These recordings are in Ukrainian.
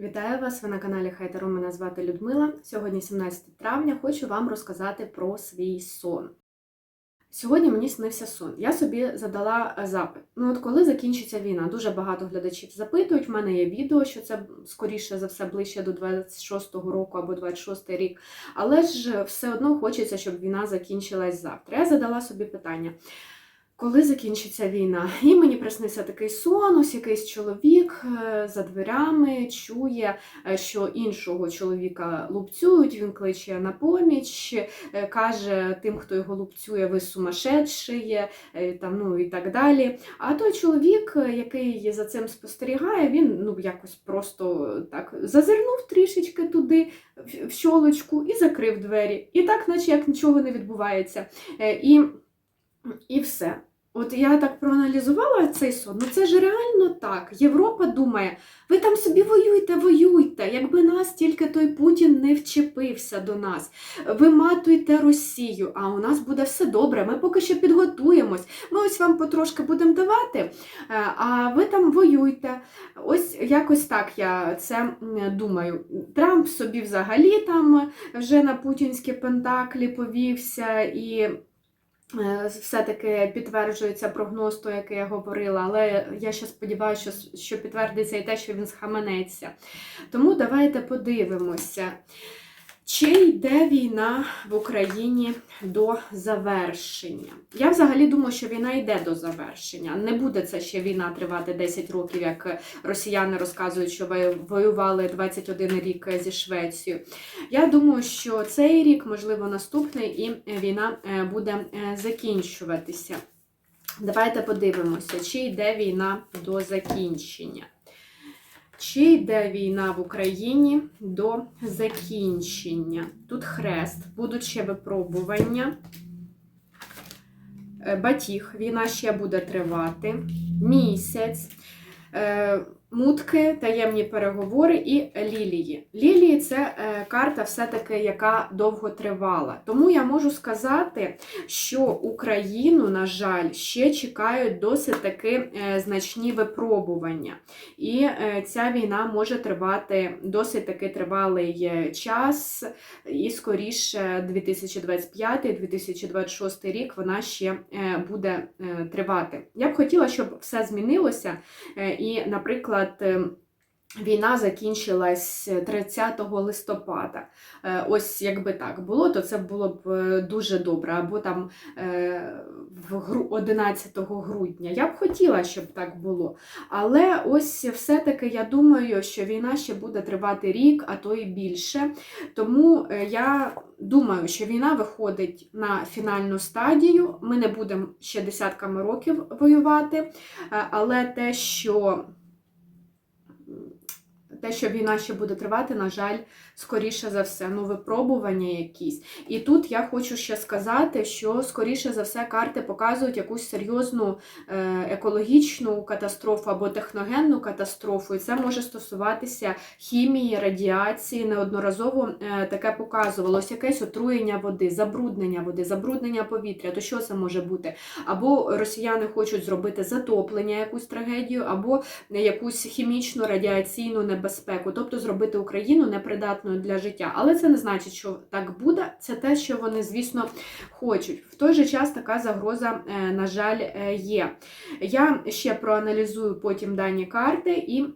Вітаю вас! Ви на каналі Хайтеру. Мене звати Людмила. Сьогодні 17 травня. Хочу вам розказати про свій сон. Сьогодні мені снився сон. Я собі задала е, запит. Ну от коли закінчиться війна? Дуже багато глядачів запитують. В мене є відео, що це скоріше за все ближче до 26-го року або 26-й рік. Але ж все одно хочеться, щоб війна закінчилась завтра. Я задала собі питання. Коли закінчиться війна, і мені приснився такий сон, ось якийсь чоловік е, за дверями чує, е, що іншого чоловіка лупцюють, він кличе на поміч, е, каже тим, хто його лупцює, ви сумасшедший, е, там, ну і так далі. А той чоловік, який за цим спостерігає, він ну якось просто так зазирнув трішечки туди, в- щолочку, і закрив двері. І так, наче як нічого не відбувається. І, і все. От я так проаналізувала цей сон. Ну це ж реально так. Європа думає, ви там собі воюйте, воюйте. Якби нас тільки той Путін не вчепився до нас. Виматуйте Росію, а у нас буде все добре. Ми поки що підготуємось. Ми ось вам потрошки будемо давати, е, а ви там воюйте. Ось якось так я це думаю. Трамп собі взагалі там вже на путінські пентаклі повівся і. Е, Все-таки підтверджується прогноз, той, який я говорила, але я ще сподіваюся, що, що підтвердиться і те, що він схаменеться. Тому давайте подивимося, чи йде війна в Україні до завершення. Я взагалі думаю, що війна йде до завершення. Не буде це ще війна тривати 10 років, як росіяни розказують, що воювали 21 рік зі Швецією. Я думаю, що цей рік, можливо, наступний, і війна е, буде е, закінчуватися. Давайте подивимося, чи йде війна до закінчення. Чи йде війна в Україні до закінчення? Тут хрест, будуть ще випробування. Е, Батіг, війна ще буде тривати. Місяць. Мутки, таємні переговори і лілії. Лілії це е, карта, все-таки, яка довго тривала. Тому я можу сказати, що Україну, на жаль, ще чекають досить таки е, значні випробування. І е, ця війна може тривати досить таки тривалий час, і скоріше 2025-2026 рік вона ще буде тривати. Я б хотіла, щоб все змінилося, і, наприклад, е, Війна закінчилась 30 листопада. Е, Ось якби так було, то це було б е, дуже добре. Або там в 11 грудня. Я б хотіла, щоб так було. Але ось все-таки я думаю, що війна ще буде тривати рік, а то і більше. Тому я думаю, що війна виходить на фінальну стадію. Ми не будемо ще десятками років воювати, але те, що Mm-hmm. Те, що війна ще буде тривати, на жаль, скоріше за все, ну, випробування якісь. І тут я хочу ще сказати, що скоріше за все карти показують якусь серйозну е, екологічну катастрофу або техногенну катастрофу. І це може стосуватися хімії, радіації. Неодноразово е, таке показувалось якесь отруєння води, забруднення води, забруднення повітря. То що це може бути? Або росіяни хочуть зробити затоплення, якусь трагедію, або якусь хімічну радіаційну небезпеку, тобто зробити Україну непридатною для життя. Але це не значить, що так буде. Це те, що вони, звісно, хочуть. В той же час така загроза, е, на жаль, е, є. Я ще проаналізую потім дані карти і.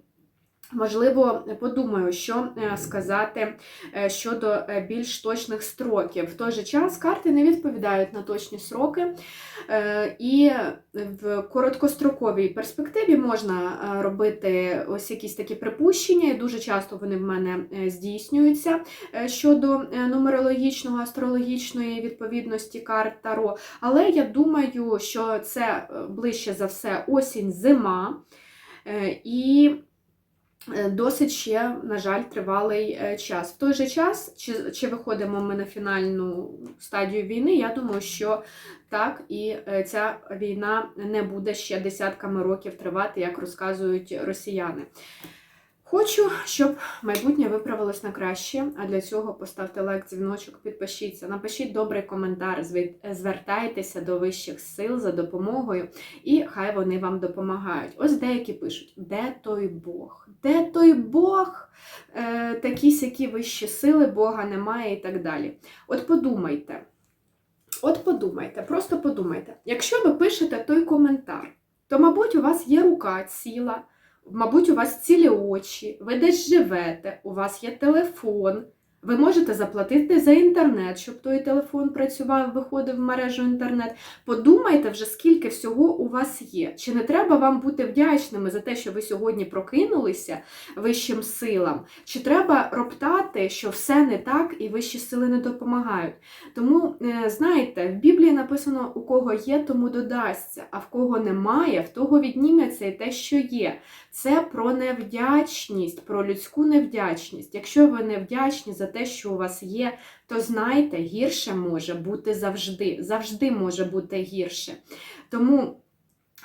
Можливо, подумаю, що е, сказати е, щодо е, більш точних строків. В той же час карти не відповідають на точні сроки, і в короткостроковій перспективі можна робити ось якісь такі припущення, і дуже часто вони в мене здійснюються щодо нумерологічного, астрологічної відповідності карт Таро. Але я думаю, що це ближче за все осінь, зима. І досить ще, на жаль, тривалий е, час. В той же час, чи, чи виходимо ми на фінальну стадію війни, я думаю, що так, і е, ця війна не буде ще десятками років тривати, як розказують росіяни. Хочу, щоб майбутнє виправилось на краще, а для цього поставте лайк, дзвіночок, підпишіться, напишіть добрий коментар, звертайтеся до вищих сил за допомогою, і хай вони вам допомагають. Ось деякі пишуть: де той Бог? Де той Бог? е, такі сякі вищі сили, Бога немає і так далі. От подумайте. От подумайте, просто подумайте. Якщо ви пишете той коментар, то, мабуть, у вас є рука ціла, мабуть, у вас цілі очі, ви десь живете, у вас є телефон. Ви можете заплатити за інтернет, щоб той телефон працював, виходив в мережу інтернет. Подумайте вже, скільки всього у вас є. Чи не треба вам бути вдячними за те, що ви сьогодні прокинулися вищим силам? Чи треба роптати, що все не так і вищі сили не допомагають? Тому, е, знаєте, в Біблії написано: у кого є, тому додасться, а в кого немає, в того відніметься і те, що є. Це про невдячність, про людську невдячність. Якщо ви невдячні за те, що у вас є, то знайте, гірше може бути завжди. Завжди може бути гірше. Тому.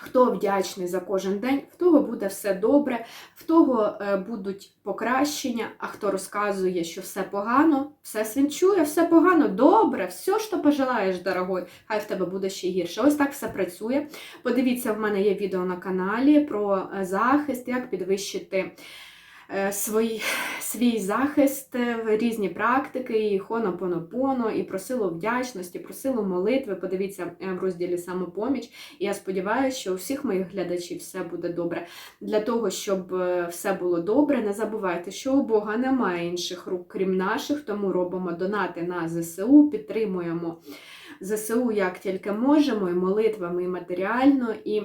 Хто вдячний за кожен день, в того буде все добре, в того е, будуть покращення, а хто розказує, що все погано, все свінчує, все погано, добре, все, що пожелаєш, дорогой, хай в тебе буде ще гірше. Ось так все працює. Подивіться, в мене є відео на каналі про е, захист, як підвищити свій, свій захист, е, в різні практики, і хонопонопоно, і про силу вдячності, про силу молитви. Подивіться е, в розділі самопоміч. І я сподіваюся, що у всіх моїх глядачів все буде добре. Для того, щоб е, все було добре, не забувайте, що у Бога немає інших рук, крім наших, тому робимо донати на ЗСУ, підтримуємо ЗСУ як тільки можемо, і молитвами, і матеріально. І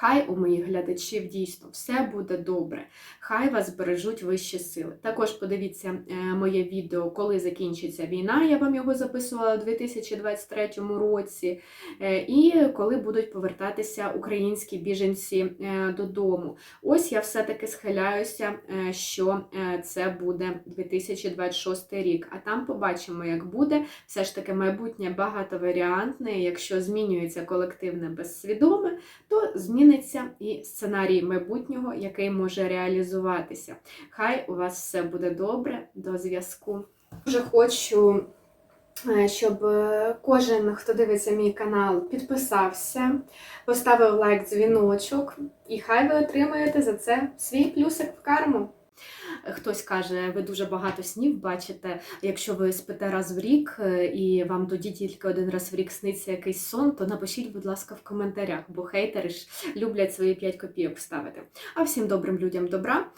Хай у моїх глядачів дійсно все буде добре. Хай вас бережуть вищі сили. Також подивіться е, моє відео, коли закінчиться війна. Я вам його записувала у 2023 році. Е, І коли будуть повертатися українські біженці е, додому. Ось я все-таки схиляюся, що це буде 2026 рік. А там побачимо, як буде. Все ж таки майбутнє багатоваріантне. Якщо змінюється колективне безсвідоме, то зміниться і сценарій майбутнього, який може реалізуватися. Хай у вас все буде добре. До зв'язку. Дуже хочу, е, щоб е, кожен, хто дивиться мій канал, підписався, поставив лайк, дзвіночок, і хай ви отримаєте за це свій плюсик в карму. Хтось каже, ви дуже багато снів бачите. Якщо ви спите раз в рік е, і вам тоді тільки один раз в рік сниться якийсь сон, то напишіть, будь ласка, в коментарях, бо хейтери ж люблять свої 5 копійок ставити. А всім добрим людям добра.